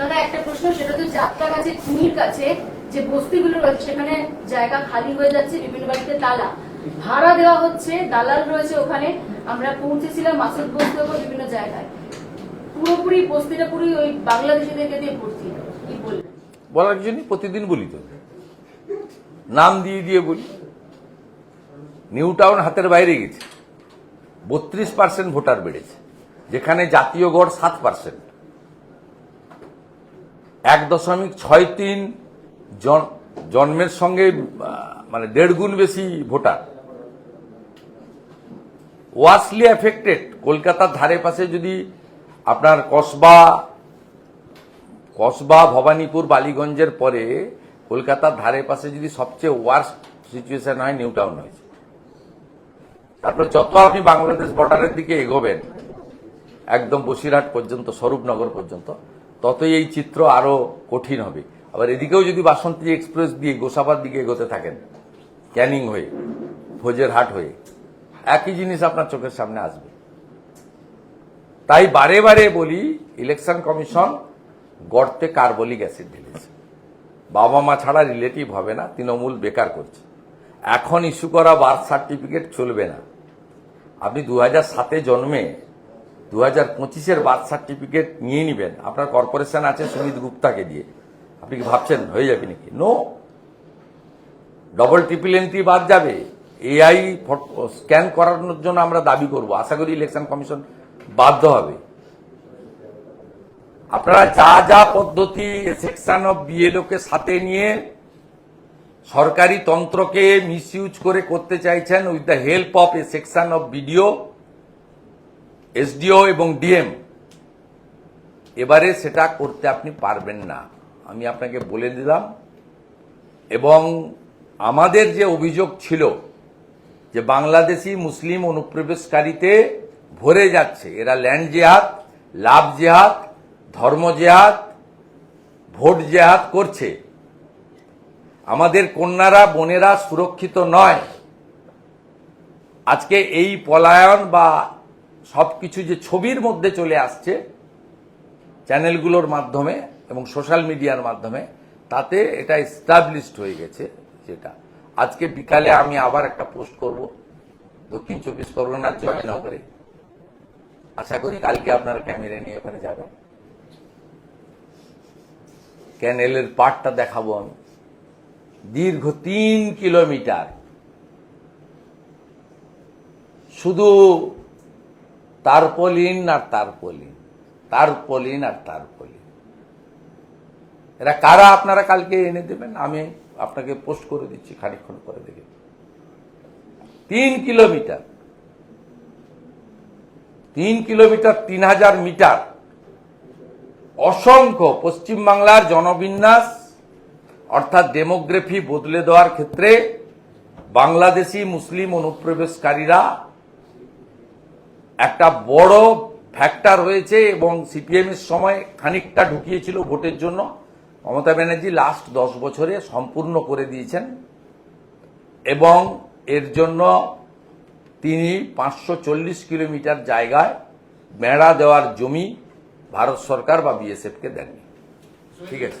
দাদা, একটা প্রশ্ন, সেটা তো যাত্রা কাছে, কুমির কাছে, যে বস্তিগুলো রয়েছে, সেখানে জায়গা খালি হয়ে যাচ্ছে বিভিন্ন বাড়িতে তালা। ভাড়া দেওয়া হচ্ছে, দালাল রয়েছে ওখানে, আমরা পৌঁছেছিলাম মাসুদ বস্তি বিভিন্ন জায়গায়। পুরোপুরি বস্তিটা পুরো ওই বাংলাদেশিদেরকে দিয়ে ভর্তি, কি বলার জন্য প্রতিদিন বলি তো। নাম দিয়ে দিয়ে বলি। নিউ টাউন হাতের বাইরে গেছে। বত্রিশ পার্সেন্ট ভোটার বেড়েছে। যেখানে জাতীয় গড় সাত পার্সেন্ট। এক দশমিক ছয় তিন জন- জন্মের সঙ্গে মানে দেড় গুণ বেশি ভোটার। ওয়াসলি এফেক্টেড, কলকাতার ধারে পাশে যদি আপনার কসবা কসবা ভবানীপুর বালিগঞ্জের পরে কলকাতার ধারে পাশে যদি সবচেয়ে ওয়ার্স্ট সিচুয়েশন হয় নিউ টাউন হয়েছে। তারপরে যত আপনি বাংলাদেশ বর্ডারের দিকে এগোবেন, একদম বসিরহাট পর্যন্ত, স্বরূপনগর পর্যন্ত ততই এই চিত্র আরও কঠিন হবে। আবার এদিকেও যদি বাসন্তী এক্সপ্রেস দিয়ে গোসাবার দিকে এগোতে থাকেন, ক্যানিং হয়ে ভোজের হাট হয়ে, একই জিনিস আপনার চোখের সামনে আসবে। তাই বারে বারে বলি, ইলেকশন কমিশন গর্তে কার্বলিক অ্যাসিড ঢেলেছে। বাবা মা ছাড়া রিলেটিভ হবে না, তৃণমূল বেকার করছে। এখন ইস্যু করা বার্থ সার্টিফিকেট চলবে না। আপনি দু হাজার সাতে জন্মে দু হাজার পঁচিশের বার্থ সার্টিফিকেট নিয়ে নেবেন। আপনার কর্পোরেশন আছে সুমিত গুপ্তাকে দিয়ে। আপনি কি ভাবছেন? হয়ে যাবে নাকি? নো ডবল ট্রিপল এন্ট্রি বাদ যাবে। এআই স্ক্যান করানোর জন্য আমরা দাবি করব। আশা করি ইলেকশন কমিশন বাধ্য হবে। আপনারা যা যা পদ্ধতি সেকশন অফ বিএলও কে সাথে নিয়ে সরকারি তন্ত্রকে মিসইউজ করে করতে চাইছেন with the help of a section of BDO SDO এবং ডিএম, এবারে সেটা করতে আপনি পারবেন না। আমি আপনাকে বলে দিলাম। এবং আমাদের যে অভিযোগ ছিল যে বাংলাদেশি মুসলিম অনুপ্রবেশকারীতে ভরে যাচ্ছে, এরা ল্যান্ড জেহাদ, লাভ জেহাদ, ধর্ম জেহাদ, ভোট জেহাদ করছে। আমাদের কন্যারা, বোনেরা সুরক্ষিত নয়। আজকে এই পলায়ন বা সবকিছু যে ছবির মধ্যে চলে আসছে চ্যানেলগুলোর মাধ্যমে এবং সোশ্যাল মিডিয়ার মাধ্যমে, তাতে এটা এস্টাবলিশড হয়ে গেছে যেটা। আজকে বিকালে আমি আবার একটা পোস্ট করব। দক্ষিণ চব্বিশ পরগনার জয়নগরে। আশা করি কালকে আপনারা ক্যামেরা নিয়ে ওখানে যাবেন। ক্যানেলের পার্টটা দেখাবো আমি। দীর্ঘ তিন কিলোমিটার। শুধু তারপলিন আর তারপলিন তারপলিন আর তারপলিন। এরা কারা আপনারা কালকে এনে দেবেন? আমি আপনাকে পোস্ট করে দিচ্ছি খানিক্ষণ করে দেখে। তিন কিলোমিটার তিন কিলোমিটার তিন হাজার মিটার। অসংখ্য পশ্চিমবাংলার জনবিন্যাস, অর্থাৎ ডেমোগ্রাফি বদলে দেওয়ার ক্ষেত্রে বাংলাদেশি মুসলিম অনুপ্রবেশকারীরা একটা বড় ফ্যাক্টর হয়েছে এবং সিপিএম এর সময় খানিকটা ঢুকিয়েছিল ভোটের জন্য। মমতা ব্যানার্জি লাস্ট দশ বছরে সম্পূর্ণ করে দিয়েছেন এবং এর জন্য তিনি পাঁচশো চল্লিশ কিলোমিটার জায়গায় বেড়া দেওয়ার জমি ভারত সরকার বা বিএসএফকে দেননি। ঠিক আছে